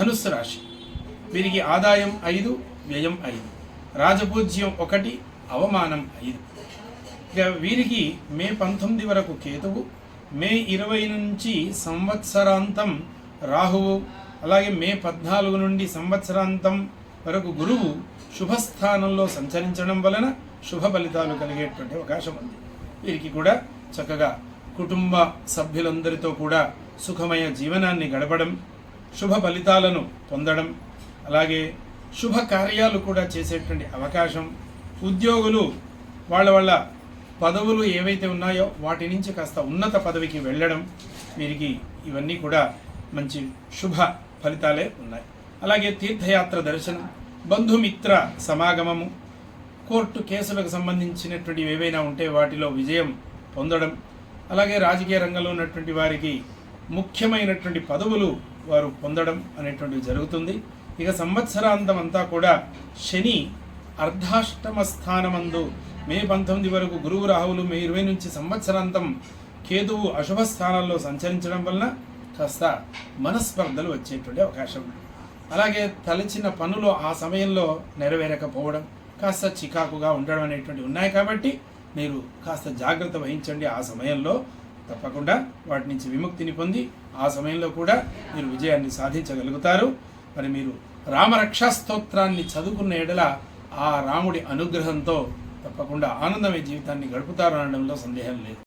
ధనుస్సు రాశి. వీరికి ఆదాయం ఐదు వ్యయం ఐదు. రాజపూజ్యం ఒకటి అవమానం ఐదు. ఇక వీరికి మే పంతొమ్మిది వరకు కేతువు మే ఇరవై నుంచి సంవత్సరాంతం రాహువు అలాగే మే పద్నాలుగు నుండి సంవత్సరాంతం వరకు గురువు శుభస్థానంలో సంచరించడం వలన శుభ ఫలితాలు కలిగేటువంటి అవకాశం ఉంది. వీరికి కూడా చక్కగా కుటుంబ సభ్యులందరితో కూడా సుఖమయ జీవనాన్ని గడపడం శుభ ఫలితాలను పొందడం అలాగే శుభ కార్యాలు కూడా చేసేటువంటి అవకాశం. ఉద్యోగులు వాళ్ళ వాళ్ళ పదవులు ఏవైతే ఉన్నాయో వాటి నుంచి కాస్త ఉన్నత పదవికి వెళ్ళడం వీరికి ఇవన్నీ కూడా మంచి శుభ ఫలితాలే ఉన్నాయి. అలాగే తీర్థయాత్ర దర్శనం బంధుమిత్ర సమాగమము కోర్టు కేసులకు సంబంధించినటువంటి ఏవైనా ఉంటే వాటిలో విజయం పొందడం అలాగే రాజకీయ రంగంలో ఉన్నటువంటి వారికి ముఖ్యమైనటువంటి పదవులు వారు పొందడం అనేటువంటివి జరుగుతుంది. ఇక సంవత్సరాంతం అంతా కూడా శని అర్ధాష్టమ స్థానమందు మే పంతొమ్మిది వరకు గురువు రాహువులు మే ఇరవై నుంచి సంవత్సరాంతం కేతువు అశుభ స్థానాల్లో సంచరించడం వలన కాస్త మనస్పర్ధలు వచ్చేటువంటి అవకాశం ఉంది. అలాగే తలచిన పనులు ఆ సమయంలో నెరవేరకపోవడం కాస్త చికాకుగా ఉండడం అనేటువంటి ఉన్నాయి కాబట్టి మీరు కాస్త జాగ్రత్త వహించండి ఆ సమయంలో. తప్పకుండా వాటి నుంచి విముక్తిని పొంది ఆ సమయంలో కూడా మీరు విజయాన్ని సాధించగలుగుతారు. మరి మీరు రామరక్షా స్తోత్రాన్ని చదువుకున్న ఎడల ఆ రాముడి అనుగ్రహంతో తప్పకుండా ఆనందమయ జీవితాన్ని గడుపుతారు అనడంలో సందేహం లేదు.